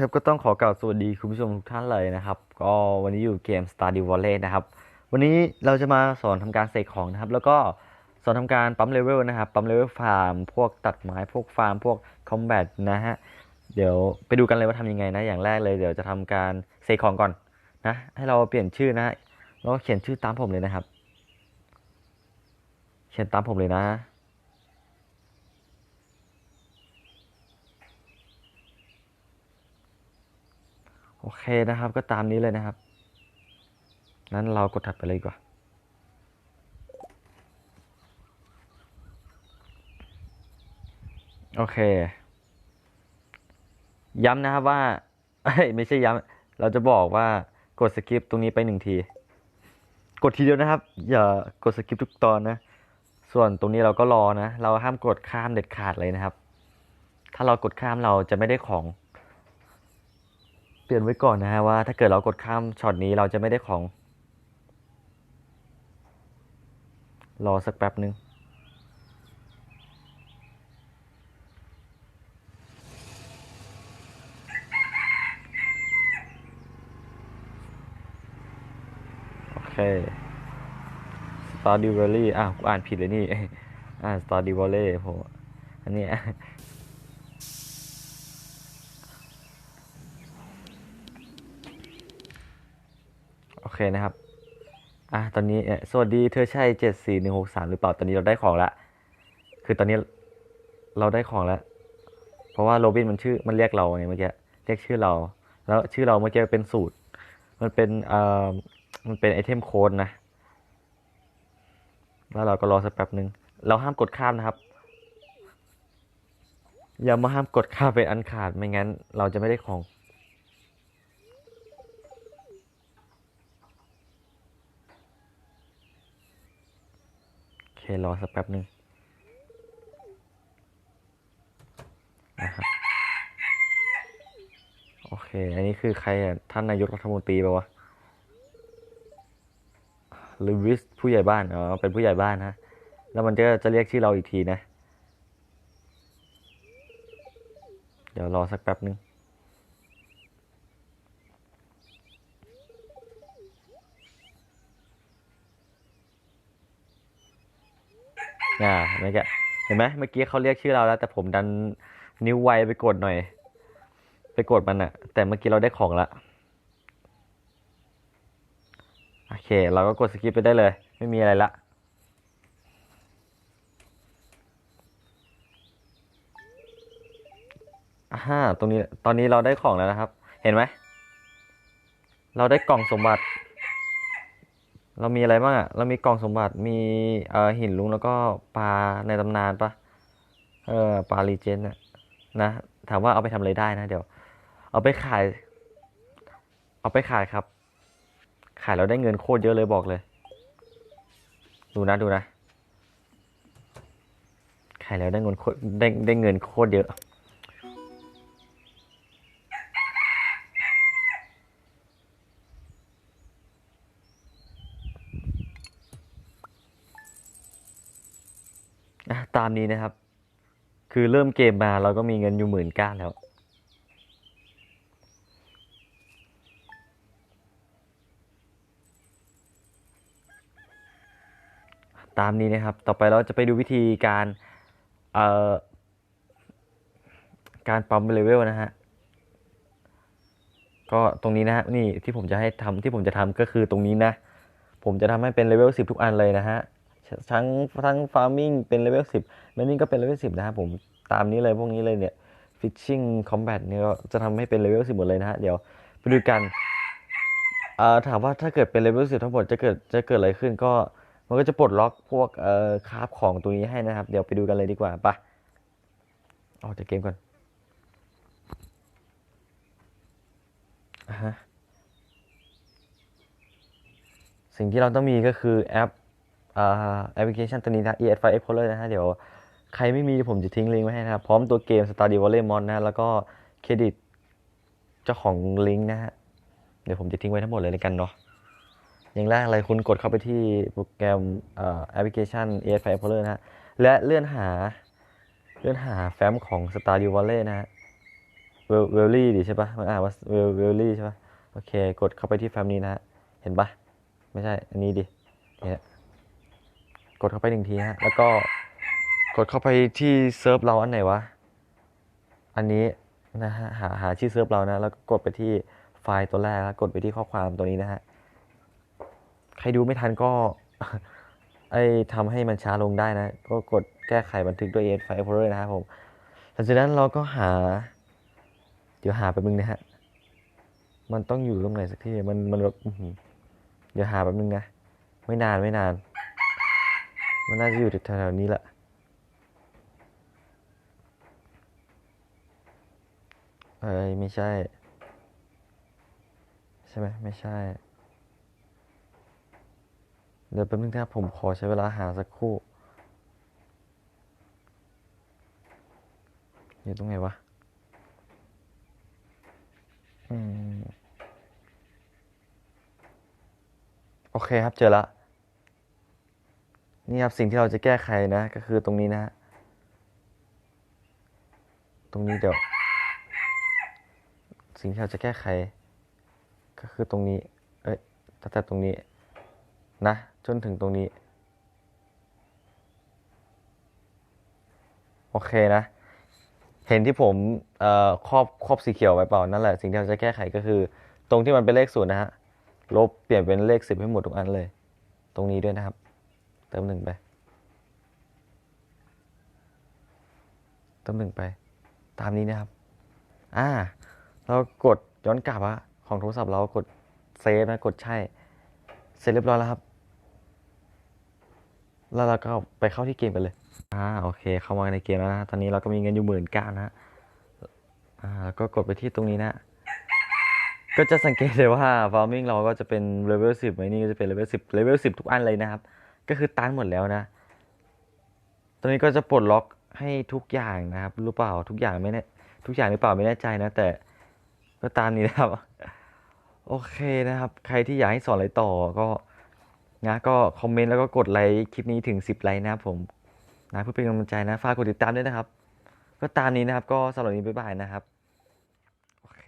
ครับก็ต้องขอกล่าวสวัสดีคุณผู้ชมทุกท่านเลยนะครับ ก็วันนี้อยู่เกม Stardew Valley นะครับ วันนี้เราจะมาสอนทำการเสกของนะครับ แล้วก็สอนทำการปั๊มเลเวลนะครับ ปั๊มเลเวลฟาร์ม พวกตัดไม้ พวกฟาร์ม พวกคอมแบทนะฮะ เดี๋ยวไปดูกันเลยว่าทำยังไงนะ อย่างแรกเลยเดี๋ยวจะทำการเสกของก่อนนะ ให้เราเปลี่ยนชื่อนะ แล้วก็เขียนชื่อตามผมเลยนะครับ เขียนตามผมเลยนะ โอเคนะครับ ก็ตามนี้เลยนะครับ นั้นเรากดถัดไปเลยดีกว่า โอเค ย้ำนะครับว่าไม่ใช่ย้ำ เราจะบอกว่ากดสกิปตรงนี้ไปหนึ่งที กดทีเดียวนะครับ อย่ากดสกิปทุกตอนนะ ส่วนตรงนี้เราก็รอนะ เราห้ามกดข้ามเด็ดขาดเลยนะครับ ถ้าเรากดข้ามเราจะไม่ได้ของ เตือนไว้ก่อนนะฮะว่าถ้าเกิดเรากดข้ามช็อตนี้เราจะไม่ได้ของ รอสักแป๊บหนึ่งโอเค Stardew Valley อ้าวกูอ่านผิดเลยนี่ อ่าน Stardew Valley โหอันเนี้ย เคนะครับ อะตอนนี้เอ่อสวัสดีเธอใช่เจ็ดสี่หนึ่งหกสามหรือเปล่า ตอนนี้เราได้ของละ คือตอนนี้เราได้ของแล้ว เพราะว่าโรบินมันชื่อมันเรียกเราไงเมื่อกี้ เรียกชื่อเรา แล้วชื่อเราเมื่อกี้เป็นสูตร มันเป็นเอ่อมันเป็นไอเทมโค้ดนะ แล้วเราก็รอสักแป๊บหนึ่ง เราห้ามกดข้ามนะครับอย่ามาห้ามกดข้ามเป็นอันขาดไม่งั้น เราจะไม่ได้ของ โอเครอสักแป๊บหนึ่งนะครับโอเค อันนี้คือใครอะ ท่านนายกรัฐมนตรีป่าวะลูวิสผู้ใหญ่บ้าน อ๋อ เป็นผู้ใหญ่บ้านนะ แล้วมันจะจะเรียกชื่อเราอีกทีนะ เดี๋ยวรอสักแป๊บหนึ่ง อ่าเมื่อกี้เห็นไหมเมื่อกี้เขาเรียกชื่อเราแล้ว แต่ผมดันนิ้วไวไปกดหน่อย ไปกดมันอะแต่เมื่อกี้เราได้ของละโอเค เราก็กดสกิปไปได้เลย ไม่มีอะไรละอ่าตรงนี้ตอนนี้เราได้ของแล้วนะครับ เห็นไหม เราได้กล่องสมบัติ เรามีอะไรบ้างอะเรามีกล่องสมบัติมีเอ่อหินลุงแล้วก็ปลาในตำนานปะเออปลาลีเจนอะนะถามว่าเอาไปทำอะไรได้นะ เดี๋ยว เอาไปขาย เอาไปขายครับ ขายแล้วได้เงินโคตรเยอะเลยบอกเลย ดูนะดูนะขายแล้วได้เงินโคตรได้ได้เงินโคตรเยอะ อะตามนี้นะครับ คือเริ่มเกมมาเราก็มีเงินอยู่หมื่นก้าแล้ว ตามนี้นะครับ ต่อไปเราจะไปดูวิธีการเอ่อการปั๊มเลเวลนะฮะ ก็ตรงนี้นะฮะนี่ที่ผมจะให้ทำที่ผมจะทำก็คือตรงนี้นะ ผมจะทำให้เป็นเลเวลสิบทุกอันเลยนะฮะ ทั้งทั้งฟาร์มิ n งเป็นเลเวลสิบแมนนิ่งก็เป็นเลเวลสิบนะครับผมตามนี้เลยพวกนี้เลยเนี่ยฟิชชิ่งคอมแบทเนี่ยก็จะทำให้เป็นเลเวลสิบหมดเลยนะฮะเดี๋ยวไปดูกันเอ่อถามว่าถ้าเกิดเป็นเลเวลสิบทั้งหมดจะเกิดจะเกิดอะไรขึ้นก็มันก็จะปลดล็อกพวกเอ่อคราฟของตัวนี้ให้นะครับ เดี๋ยวไปดูกันเลยดีกว่าปะออกจากเกมก่อนอฮะสิ่งที่เราต้องมีก็คือแอป แอปพลิเคชันตัวนี้นะ ES5 Explorer นะฮะเดี๋ยวใครไม่มีผมจะทิ้งลิงก์ไว้ให้นะครับ พร้อมตัวเกม Stardew Valley Mod นะ แล้วก็เครดิตเจ้าของลิงก์นะฮะ เดี๋ยวผมจะทิ้งไว้ทั้งหมดเลยในกันเนาะอย่างแรกเลยคุณกดเข้าไปที่โปรแกรมแอปพลิเคชัน ES5 Explorer นะฮะ และเลื่อนหาเลื่อนหาแฟ้มของ Stardew Valley นะฮะเวลเวลลี่ดิใช่ปะมันอ่านว่าเวลเวลลี่ใช่ปะโอเค กดเข้าไปที่แฟ้มนี้นะฮะ เห็นปะไม่ใช่ อันนี้ดิเนี่ย กดเข้าไปหนึ่งทีฮะ แล้วก็กดเข้าไปที่เซิร์ฟเราอันไหนวะ อันนี้นะฮะ หาหาชื่อเซิร์ฟเรานะ แล้วก็กดไปที่ไฟล์ตัวแรกแล้วกดไปที่ข้อความตัวนี้นะฮะ ใครดูไม่ทันก็ไอ้ทำให้มันช้าลงได้นะ ก็กดแก้ไขบันทึกด้วย ES File Explorer นะครับผม หลังจากนั้นเราก็หา เดี๋ยวหาแป๊บนึงนะฮะ มันต้องอยู่ตรงไหนสักที่ มันมันแบบเดี๋ยวหาแป๊บนึงนะ ไม่นานไม่นาน มันน่าจะอยู่แถวๆนี้แหละ เอ้ยไม่ใช่ ใช่ไหมไม่ใช่ เดี๋ยวแป๊บนึงนะครับผมขอใช้เวลาหาสักครู่ อยู่ตรงไหนวะ อืม โอเคครับเจอละ นี่ครับสิ่งที่เราจะแก้ไขนะ ก็คือตรงนี้นะฮะตรงนี้เดี๋ยว สิ่งที่เราจะแก้ไข ก็คือตรงนี้ เอ้ยตั้งแต่ตรงนี้ นะ จนถึงตรงนี้ โอเคนะ เห็นที่ผมเอ่อครอบครอบสีเขียวไว้เปล่านั่นแหละสิ่งที่เราจะแก้ไขก็คือ ตรงที่มันเป็นเลขศูนย์นะฮะลบเปลี่ยนเป็นเลขสิบให้หมดทุกอันเลย ตรงนี้ด้วยนะครับ เติมหนึ่งไป เติมหนึ่งไป ตามนี้นะครับ อ่า เรากดย้อนกลับอะของโทรศัพท์เรากดเซฟนะ กดใช่ เสร็จเรียบร้อยแล้วครับ แล้วเราก็ไปเข้าที่เกมกันเลย อ่า โอเค เข้ามาในเกมแล้วนะ ตอนนี้เราก็มีเงินอยู่หมื่นเก้านะ อ่า แล้วก็กดไปที่ตรงนี้นะก็จะสังเกตเลยว่า farming เราก็จะเป็นเลเวลสิบไอ้นี่ก็จะเป็นเลเวลสิบเลเวลสิบทุกอันเลยนะครับ ก็คือตันหมดแล้วนะ ตอนนี้ก็จะปลดล็อกให้ทุกอย่างนะครับรู้เปล่าทุกอย่างไม่แน่ทุกอย่างหรือเปล่าไม่แน่ใจนะ แต่ก็ตามนี้นะครับ โอเคนะครับ ใครที่อยากให้สอนอะไรต่อก็นะก็คอมเมนต์แล้วก็กดไลค์คลิปนี้ถึง 10 ไลค์นะครับผมนะเพื่อเป็นกำลังใจนะฝากกดติดตามด้วยนะครับ ก็ตามนี้นะครับ ก็สำหรับวันนี้บ๊ายบายนะครับ โอเค